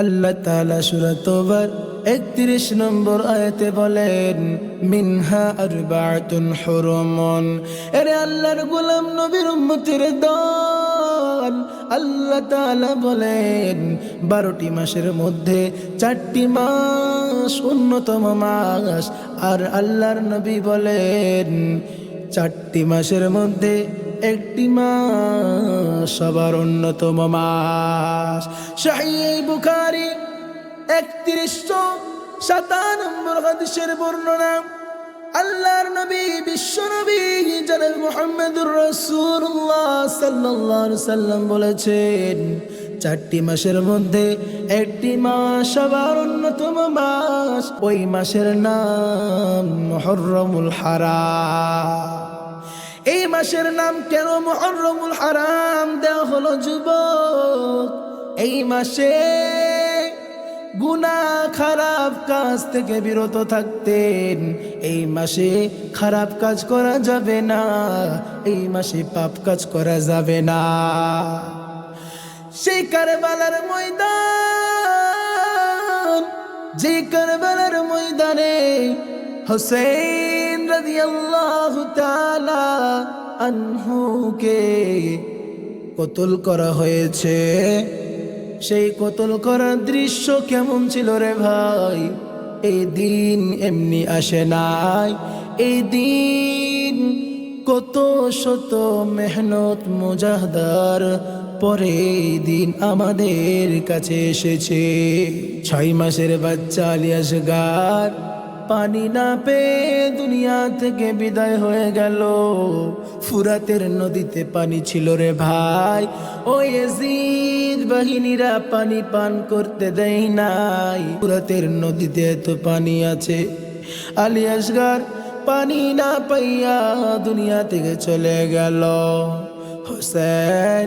আল্লাহ তালা সুরতবার একত্রিশ নম্বর আয়তে বলেন, মিনহা আর বাতুন হরমন। এরে আল্লাহর গোলাম নবীর উম্মতির দল। আল্লাহ তালা বলেন, বারোটি মাসের মধ্যে চারটি মাস অন্যতম মাস। আর আল্লাহর নবী বলেন, চারটি মাসের মধ্যে একটি মাস সবার অন্যতম মাস। শাহী বুখারি একত্রিশশো সাতানম্বর হাদিসের বর্ণনা আল্লাহর নবী, বিশ্ব নবী, জনাব মুহাম্মদুর রাসূলুল্লাহ সাল্লাল্লাহু সাল্লাম বলেছেন, চারটি মাসের মধ্যে একটি মাস সবার অন্যতম মাস, ওই মাসের নাম মুহররমুল হারাম। এই মাসের নাম কেন মহরমুল হারাম? দেওয়া হলো যুবক। এই মাসে গুনা খারাপ কাজ থেকে বিরত থাকতেন। এই মাসে খারাপ কাজ করা যাবে না। এই মাসে পাপ কাজ করা যাবে না। সেই কারবালার ময়দান, যে কারবালার ময়দানে হোসেন আনহুকে কতল করা হয়েছে? সেই কতল করার দৃশ্য কেমন ছিল রে ভাই? এই দিন এমনি আসে নাই। এই দিন কত শত মেহনত মুজাহদার পরে দিন আমাদের কাছে এসেছে। ছয় মাসের বাচ্চা আলিয়াস গার পানি না পেয়ে দুনিয়া থেকে বিদায় হয়ে গেল। ফুরাতের নদীতে পানি ছিল রে ভাই। ও এজিদ বাহিনীরা পানি পান করতে দেয় নাই। ফুরাতের নদীতে তো পানি আছে। আলিয়াসগার পানি না পাইয়া দুনিয়া থেকে চলে গেল। হোসেন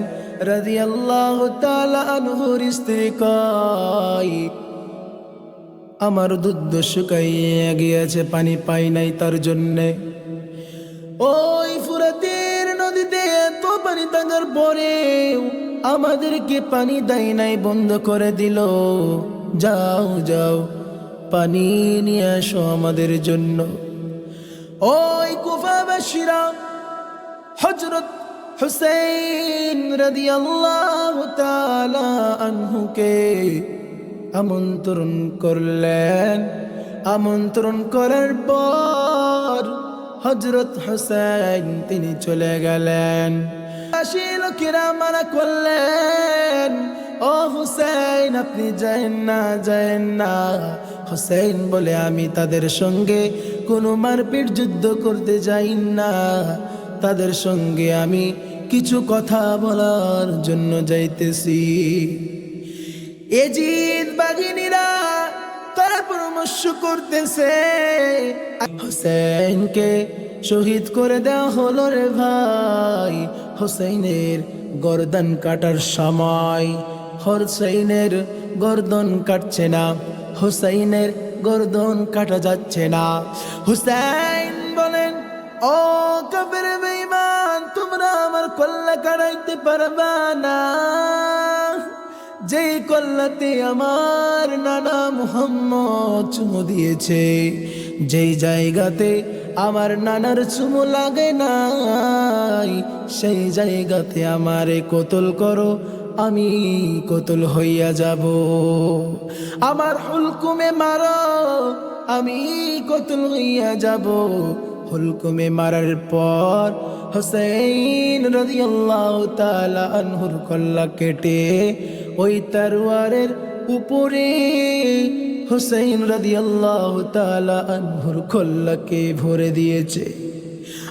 রাদিয়াল্লাহু তালা আনহুর স্ত্রী কয় আমার দুধ শুকাইয়া গিয়েছে, পানি পাই নাই তার জন্যে। ওই ফুরাতের নদীতে এত পানি থাকার পরে আমাদেরকে পানি দেয় নাই, বন্ধ করে দিল। যাও যাও, পানি নিয়ে আসো আমাদের জন্য। ওই কুফাবাসীরা হজরত হুসেন রাদিয়াল্লাহু তাআলা আনহুকে আমন্ত্রণ করলেন। আমন্ত্রণ করার পর হজরত হোসেন তিনি চলে গেলেন। আশি লোকেরা মানা করলেন, ও হুসেন আপনি যায়েন না যায়েন না। হোসেন বলে, আমি তাদের সঙ্গে কোনো মারপিট যুদ্ধ করতে যাই না। তাদের সঙ্গে আমি কিছু কথা বলার জন্য যাইতেছি। এজিদ বাঘিনীরা তারা পরামর্শ করতেছে। হোসেনকে শহীদ করে দেওয়া হলো রে ভাই। হোসেনের গর্দন কাটার সময় হোসেনের গর্দন কাটছে না, হোসেনের গর্দন কাটা যাচ্ছে না। হুসাইন বলেন, ও কবির বেঈমান, তোমরা আমার কল্লা কাটাইতে পারবা না। যেই কল্লাতে আমার নানা মুহাম্মদ চুমু দিয়েছে, যেই জায়গাতে আমার নানার চুমু লাগে নাই, সেই জায়গাতে আমারে কতল করো, আমি কতল হইয়া যাব। আমার হুলকুমে মারো, আমি কতল হইয়া যাব। হুলকুমে মারার পর হোসেন রাদিয়াল্লাহু তাআলা আনহুর কল্লা কেটে ওই তরওয়ারের উপরে হোসেন রাদিয়াল্লাহু তাআলা আনহুর কল্লাকে ভরে দিয়েছে।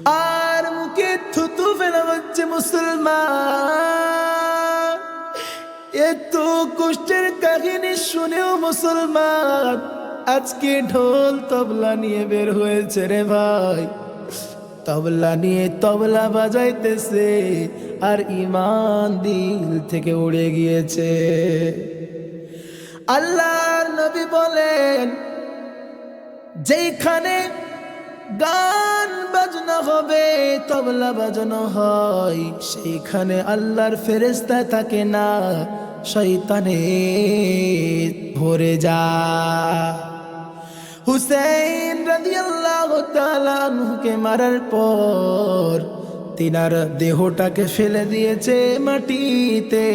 আর মুখে থুতু ফেলা হচ্ছে মুসলমান। এত কষ্টের কাহিনী শুনেও মুসলমান। আজকে ঢোল তবলা নিয়ে বের হয়েছে রে ভাই। তবলা নিয়ে তবলা বাজাইতেছে, আর ইমান দিল থেকে উড়ে গিয়েছে। আল্লাহর নবী বলেন যেখানে গান বাজনা হবে, তবলা বাজানো হয়, সেইখানে আল্লাহর ফেরেস্তা থাকে না শৈতানে ভরে যা হুসেন আনহুকে মারার পর তিনার দেহটাকে ফেলে দিয়েছে মাটিতে।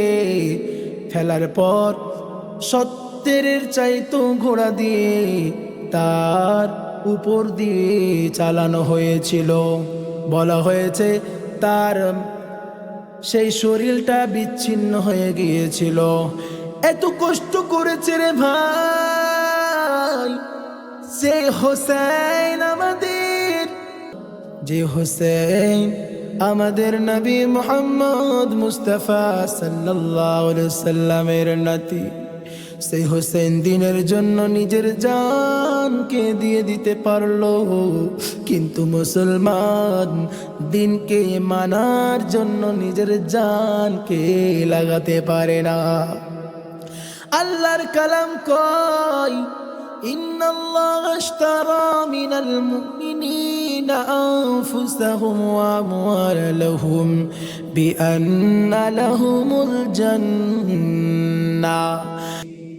ফেলার পর সত্যের চাইতো ঘোড়া দিয়ে তার উপর দিয়ে চালানো হয়েছিল। বলা হয়েছে তার সেই শরীরটা বিচ্ছিন্ন হয়ে গিয়েছিল। এত কষ্ট করেছে রে ভাই। সে হোসেন আমাদের, যে হোসেন আমাদের নবী মোহাম্মদ মুস্তফা সাল্লাল্লাহু সাল্লামের নাতি। সেই হোসেন দিনের জন্য নিজের জানকে দিয়ে দিতে পারল, কিন্তু মুসলমান দিনকে মানার জন্য নিজের জানকে লাগাতে পারে না। আল্লাহর কালাম কয় إن الله اشترى من المؤمنين أنفسهم وأموالهم بأن لهم الجنة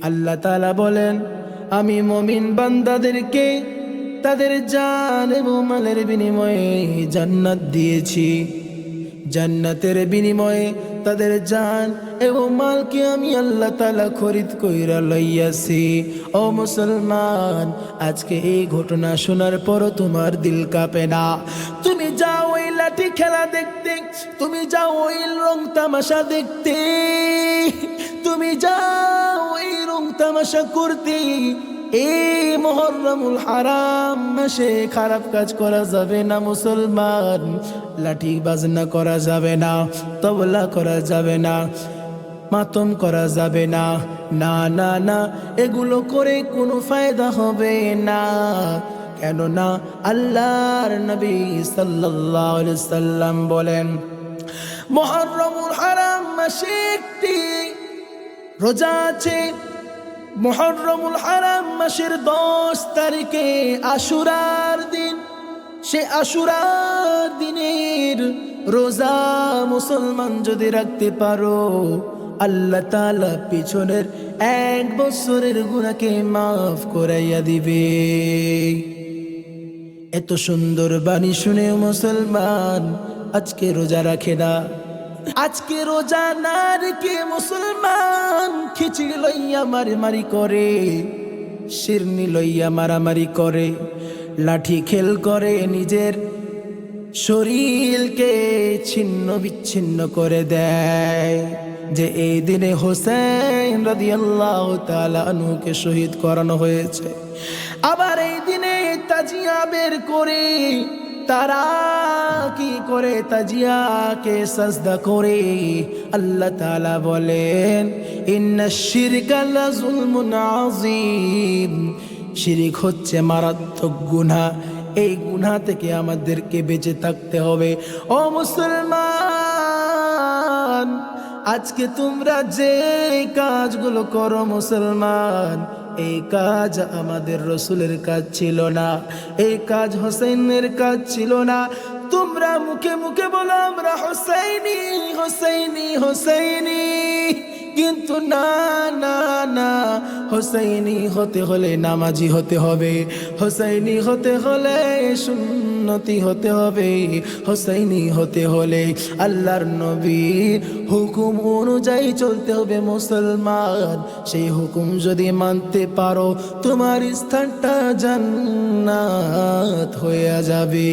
আল্লাহ তাআলা বলেন আমি মমিন বান্দাদেরকে তাদের জান এবং মালের বিনিময়ে জান্নাত দিয়েছি জান্নাতের বিনিময়ে তাদের জান। এবং মালকে আমি আল্লাহ তালা খরিদ কইরা লইয়াছি। ও মুসলমান, আজকে এই ঘটনা শোনার পরও তোমার দিল কাঁপে না। তুমি যাও ওই লাঠি খেলা দেখতে, তুমি যাও ওই রং তামাশা দেখতে। তুমি যাও ওই রং তামাশা করতে এই মহরমুল হারাম, মাসে খারাপ কাজ করা যাবে না মুসলমান, লাঠি বাজনা করা যাবে না, তবলা করা যাবে না, মাতম করা যাবে না না না না, এগুলো করে কোনো ফায়দা হবে না। কেননা আল্লাহর নবী সাল্লাল্লাহু সাল্লাম বলেন, মহরমুল হারাম মাসে একটি রোজা আছে মহরমুল হারাম মাসের দশ তারিখে আশুরার দিন। সে আশুরার দিনের রোজা মুসলমান যদি রাখতে পারো, আল্লাহ তালা পিছনের এক বছরের গুণাকে মাফ করাইয়া দিবে। এত সুন্দর বাণী শুনে মুসলমান আজকে রোজা রাখে না। আজকে রোজা না রেখে মুসলমান খিচড়ি লইয়া মারি করে, শিরনি লইয়া মারামারি করে, লাঠি খেল করে নিজের শরীরকে ছিন্ন বিচ্ছিন্ন করে দেয়। যে এই দিনে হোসেন রাদিয়াল্লাহু তাআলা আনহুকে শহীদ করানো হয়েছে। আবার এই দিনে তাজিয়া বের করে তারা কি করে তাজিয়াকে সাজদা করে? আল্লাহ তাআলা বলেন শিরকা হচ্ছে মারাত্মক গুনা এই গুনাহ থেকে আমাদেরকে বেঁচে থাকতে হবে। ও মুসলমান, আজকে তোমরা যে কাজগুলো করো মুসলমান এই কাজ আমাদের রসুলের কাজ ছিল না, এই কাজ হোসেনের কাজ ছিল না। তোমরা মুখে মুখে বলো, আমরা হোসাইনি হোসাইনি হোসাইনি। কিন্তু না না না, হোসাইনি হতে হলে নামাজি হতে হবে। হোসাইনি হতে হলে সুন্নতি হতে হবে। হোসাইনি হতে হলে আল্লাহর নবীর হুকুম অনুযায়ী চলতে হবে মুসলমান। সেই হুকুম যদি মানতে পারো, তোমার স্থানটা জান্নাত হয়ে যাবে।